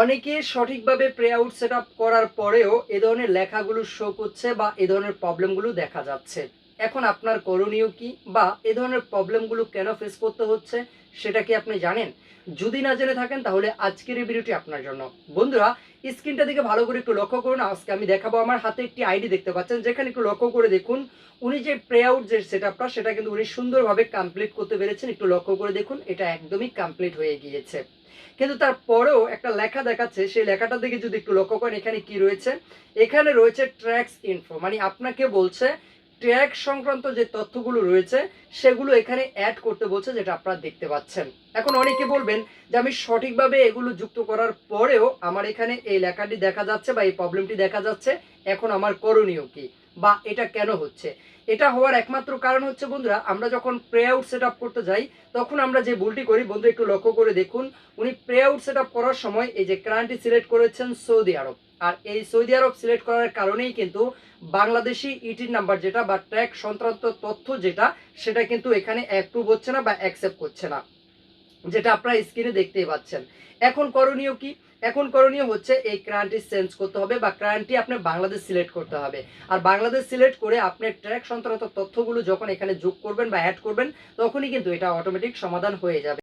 অনেকে সঠিকভাবে pray out set করার পরেও এ ধরনের লেখাগুলো শো করছে বা এ ধরনের প্রবলেমগুলো দেখা যাচ্ছে। এখন আপনার করণীয় কি বা এ ধরনের প্রবলেমগুলো কেন ফেস করতে হচ্ছে সেটা কি আপনি জানেন? যদি না জেনে থাকেন তাহলে আজকের এই ভিডিওটি আপনার জন্য। বন্ধুরা, স্ক্রিনটা দিকে ভালো করে একটু লক্ষ্য করুন। আজকে আমি দেখাবো আমার হাতে একটি আইডি দেখতে পাচ্ছেন। যেখানে একটু লক্ষ্য করে দেখুন, উনি যে প্রে আউট যে সেট সেটা কিন্তু উনি সুন্দরভাবে কমপ্লিট করতে পেরেছেন। একটু লক্ষ্য করে দেখুন, এটা একদমই কমপ্লিট হয়ে গিয়েছে। কিন্তু তারপরেও একটা লেখা দেখাচ্ছে, সেই লেখাটা দিকে যদি একটু লক্ষ্য করেন, এখানে কি রয়েছে? এখানে রয়েছে ট্র্যাক্স ইনফো। মানে আপনাকে বলছে ট্র্যাক সংক্রান্ত যে তথ্যগুলো রয়েছে, সেগুলো এখানে অ্যাড করতে বলছে, যেটা আপনারা দেখতে পাচ্ছেন। এখন অনেকে বলবেন যে, আমি সঠিকভাবে এগুলো যুক্ত করার পরেও আমার এখানে এই লেখাটি দেখা যাচ্ছে বা এই প্রবলেমটি দেখা যাচ্ছে, এখন আমার করণীয় কি? বা এটা কেন হচ্ছে? এটা হওয়ার একমাত্র কারণ হচ্ছে, বন্ধুরা, আমরা যখন প্রে আউট সেট করতে যাই, তখন আমরা যে ভুলটি করি, বন্ধু, একটু লক্ষ্য করে দেখুন, উনি প্রে আউট সেট করার সময় এই যে ক্রান্তি সিলেক্ট করেছেন সৌদি আরব। আর এই সৌদি আরব সিলেক্ট করার কারণেই কিন্তু বাংলাদেশি ইটির নাম্বার যেটা বা ট্র্যাক সংক্রান্ত তথ্য যেটা, সেটা কিন্তু এখানে অ্যাপ্রুভ হচ্ছে না বা অ্যাকসেপ্ট করছে না। যেটা আপনারা স্ক্রিনে দেখতেই পাচ্ছেন। এখন করণীয় কি? এখন করণীয় হচ্ছে এই ক্রায়নটি চেঞ্জ করতে হবে বা ক্রায়নটি আপনি বাংলাদেশ সিলেক্ট করতে হবে। আর বাংলাদেশ সিলেক্ট করে আপনি ট্র্যাক সংক্রান্ত তথ্যগুলো যখন এখানে যোগ করবেন বা অ্যাড করবেন, তখনই কিন্তু এটা অটোমেটিক সমাধান হয়ে যাবে।